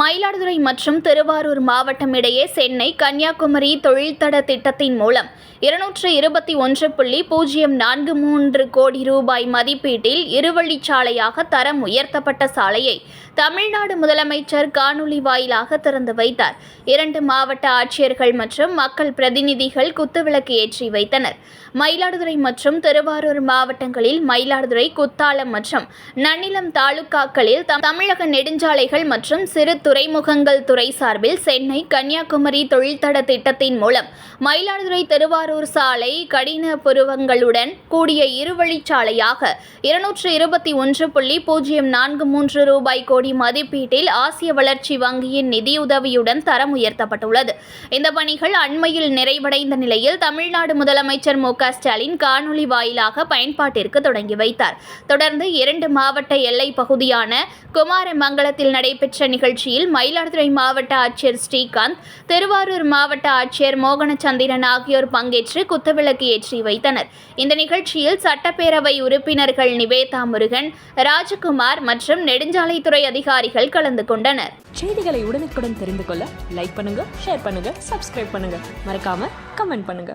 மயிலாடுதுறை மற்றும் திருவாரூர் மாவட்டம் இடையே சென்னை கன்னியாகுமரி தொழில்தட திட்டத்தின் மூலம் இருநூற்று இருபத்தி ஒன்று புள்ளி பூஜ்ஜியம் நான்கு மூன்று கோடி ரூபாய் மதிப்பீட்டில் இருவழிச்சாலையாக தரம் உயர்த்தப்பட்ட சாலையை தமிழ்நாடு முதலமைச்சர் காணொலி வாயிலாக திறந்து வைத்தார். இரண்டு மாவட்ட ஆட்சியர்கள் மற்றும் மக்கள் பிரதிநிதிகள் குத்துவிளக்கு ஏற்றி வைத்தனர். மயிலாடுதுறை மற்றும் திருவாரூர் மாவட்டங்களில் மயிலாடுதுறை குத்தாலம் மற்றும் நன்னிலம் தாலுகாக்களில் தமிழக நெடுஞ்சாலைகள் மற்றும் சிறு துறைமுகங்கள் துறை சார்பில் சென்னை கன்னியாகுமரி தொழில்தட திட்டத்தின் மூலம் மயிலாடுதுறை திருவாரூர் சாலை கடின புருவங்களுடன் கூடிய இருவழிச்சாலையாக இருநூற்று இருபத்தி ஒன்று புள்ளி பூஜ்ஜியம் நான்கு மூன்று ரூபாய் கோடி மதிப்பீட்டில் ஆசிய வளர்ச்சி வங்கியின் நிதியுதவியுடன் தரம் உயர்த்தப்பட்டுள்ளது. இந்த பணிகள் அண்மையில் நிறைவடைந்த நிலையில் தமிழ்நாடு முதலமைச்சர் மு ஸ்டாலின் காணொலி வாயிலாக பயன்பாட்டிற்கு தொடங்கி வைத்தார். தொடர்ந்து இரண்டு மாவட்ட எல்லை பகுதியான குமாரமங்கலத்தில் நடைபெற்ற நிகழ்ச்சியில் மயிலாடுதுறை மாவட்ட ஆட்சியர் ஸ்ரீகாந்த் திருவாரூர் மாவட்ட ஆட்சியர் மோகனச்சந்திரன் ஆகியோர் பங்கேற்று குத்துவிளக்கு ஏற்றி வைத்தனர். இந்த நிகழ்ச்சியில் சட்டப்பேரவை உறுப்பினர்கள் நிவேதா முருகன் ராஜகுமார் மற்றும் நெடுஞ்சாலைத்துறை அதிகாரிகள் கலந்து கொண்டனர். செய்திகளை உடனுக்குடன் தெரிந்து கொள்ள லைக் பண்ணுங்க ஷேர் பண்ணுங்க சப்ஸ்கிரைப் பண்ணுங்க. மறக்காம கமெண்ட் பண்ணுங்க.